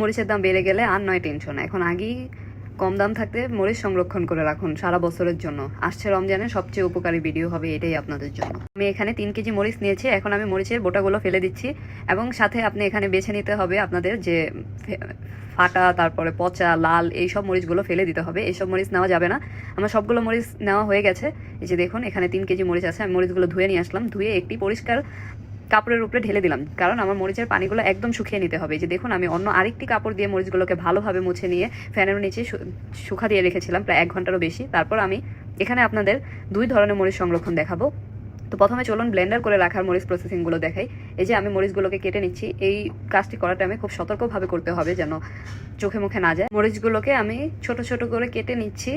মরিচের দাম বেড়ে গেলে আর নয় টেনশন। এখন আগেই কম দাম থাকতে মরিচ সংরক্ষণ করে রাখুন সারা বছরের জন্য। আসছে রমজানের সবচেয়ে উপকারী ভিডিও হবে এটাই আপনাদের জন্য। আমি এখানে তিন কেজি মরিচ নিয়েছি, এখন আমি মরিচের বোটাগুলো ফেলে দিচ্ছি এবং সাথে আপনি এখানে বেছে নিতে হবে আপনাদের যে ফাটা, তারপরে পচা, লাল এই সব মরিচগুলো ফেলে দিতে হবে। এইসব মরিচ নেওয়া যাবে না। আমার সবগুলো মরিচ নেওয়া হয়ে গেছে। এই যে দেখুন, এখানে তিন কেজি মরিচ আছে। আমি মরিচগুলো ধুয়ে নিয়ে আসলাম। ধুয়ে একটি পরিষ্কার কাপড়ের উপরে ঢেলে দিলাম। কারণ আমার মরিচের পানিগুলো একদম শুকিয়ে নিতে হবে। যে দেখুন, আমি অন্য আরেকটি কাপড় দিয়ে মরিচগুলোকে ভালোভাবে মুছে নিয়ে ফ্যানের নিচে শুকা দিয়ে রেখেছিলাম প্রায় এক ঘন্টারও বেশি। তারপর আমি এখানে আপনাদের দুই ধরনের মরিচ সংরক্ষণ দেখাবো। তো প্রথমে চলুন ব্লেন্ডার করে রাখার মরিচ প্রসেসিংগুলো দেখাই। এই যে আমি মরিচগুলোকে কেটে নিচ্ছি, এই কাজটি করার টাইমে খুব সতর্কভাবে করতে হবে যেন চোখে মুখে না যায়। মরিচগুলোকে আমি ছোট ছোট করে কেটে নিচ্ছি।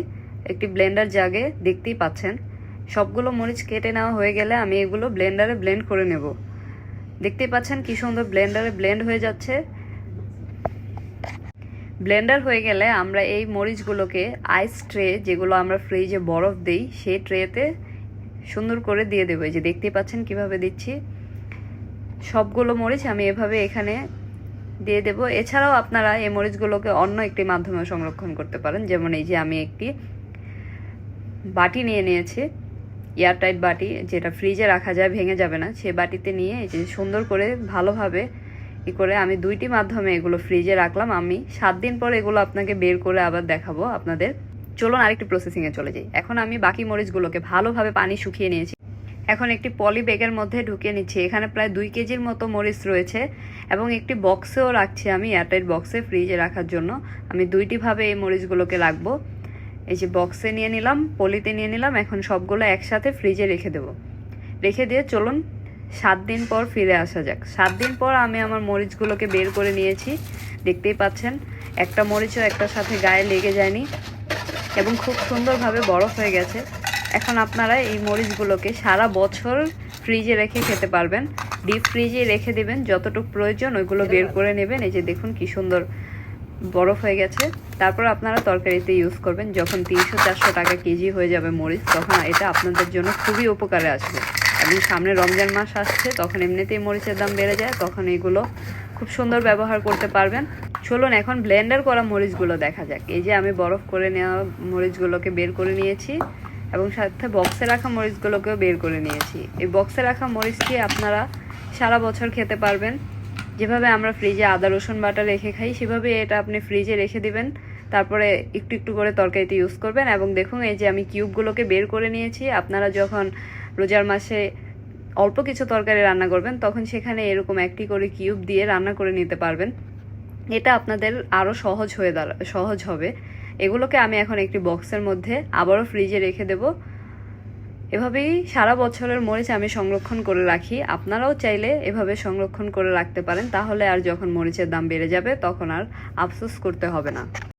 একটি ব্লেন্ডার জাগে, দেখতেই পাচ্ছেন। সবগুলো মরিচ কেটে নেওয়া হয়ে গেলে আমি এগুলো ব্লেন্ডারে ব্লেন্ড করে নেব। দেখতেই পাচ্ছেন কি সুন্দর ব্লেন্ডারে ব্লেন্ড হয়ে যাচ্ছে। ব্লেন্ডার হয়ে গেলে আমরা এই মরিচগুলোকে আইস ট্রে যেগুলো আমরা ফ্রিজে বরফ দিই, সেই ট্রেতে সুন্দর করে দিয়ে দেবো। যে দেখতেই পাচ্ছেন কীভাবে দিচ্ছি। সবগুলো মরিচ আমি এভাবে এখানে দিয়ে দেব। এছাড়াও আপনারা এই মরিচগুলোকে অন্য একটি মাধ্যমে সংরক্ষণ করতে পারেন। যেমন এই যে আমি একটি বাটি নিয়ে নিয়েছি। এয়ারটাইট বাটি যেটা ফ্রিজে রাখা যায় ভেঙে যাবে না, সে বাটিতে নিয়ে এই যে সুন্দর করে ভালোভাবে ই করে আমি দুইটি মাধ্যমে এগুলো ফ্রিজে রাখলাম। আমি সাত দিন পর এগুলো আপনাকে বের করে আবার দেখাবো আপনাদের। চলুন আরেকটি প্রসেসিংয়ে চলে যাই। এখন আমি বাকি মরিচগুলোকে ভালোভাবে পানি শুকিয়ে নিয়েছি। এখন একটি পলি ব্যাগের মধ্যে ঢুকিয়ে নিচ্ছি। এখানে প্রায় দুই কেজির মতো মরিচ রয়েছে এবং একটি বক্সেও রাখছি আমি এয়ারটাইট বক্সে ফ্রিজে রাখার জন্য। আমি দুইটিভাবে এই মরিচগুলোকে রাখব। এই যে বক্সে নিয়ে নিলাম, পলিতে নিয়ে নিলাম, এখন সবগুলো একসাথে ফ্রিজে রেখে দেবো। রেখে দিয়ে চলুন, সাত দিন পর ফিরে আসা যাক। সাত দিন পর আমি আমার মরিচগুলোকে বের করে নিয়েছি, দেখতেই পাচ্ছেন, একটা মরিচও একটার সাথে গায়ে লেগে যায়নি এবং খুব সুন্দরভাবে বরফ হয়ে গেছে। এখন আপনারা এই মরিচগুলোকে সারা বছর ফ্রিজে রেখে খেতে পারবেন। ডিপ ফ্রিজে রেখে দেবেন, যতটুকু প্রয়োজন ওইগুলো বের করে নেবেন। এই যে দেখুন কি সুন্দর বরফ হয়ে গেছে। তারপর আপনারা তরকারিতে ইউজ করবেন। যখন তিনশো চারশো টাকা কেজি হয়ে যাবে মরিচ, তখন এটা আপনাদের জন্য খুবই উপকারে আসবে। এবং সামনে রমজান মাস আসছে, তখন এমনিতেই মরিচের দাম বেড়ে যায়, তখন এগুলো খুব সুন্দর ব্যবহার করতে পারবেন। চলুন এখন ব্লেন্ডার করা মরিচগুলো দেখা যাক। এই যে আমি বরফ করে নেওয়া মরিচগুলোকে বের করে নিয়েছি, এবং সাথে বক্সে রাখা মরিচগুলোকেও বের করে নিয়েছি। এই বক্সে রাখা মরিচটি আপনারা সারা বছর খেতে পারবেন। যেভাবে আমরা ফ্রিজে আদা, রসুন, বাটা রেখে খাই, সেভাবে এটা আপনি ফ্রিজে রেখে দিবেন। তারপরে একটু একটু করে তরকারিতে ইউজ করবেন এবং দেখুন, এই যে আমি কিউবগুলোকে বের করে নিয়েছি, আপনারা যখন রোজার মাসে অল্প কিছু তরকারি রান্না করবেন, তখন সেখানে এরকম একটি করে কিউব দিয়ে রান্না করে নিতে পারবেন। এটা আপনাদের আরও সহজ হয়ে দাঁড়া, সহজ হবে। এগুলোকে আমি এখন একটি বক্সের মধ্যে আবারও ফ্রিজে রেখে দেব। এভাবেই সারা বছরের মরিচ আমি সংরক্ষণ করে রাখি। আপনারাও চাইলে এভাবে সংরক্ষণ করে রাখতে পারেন, তাহলে আর যখন মরিচের দাম বেড়ে যাবে, তখন আর আফসোস করতে হবে না।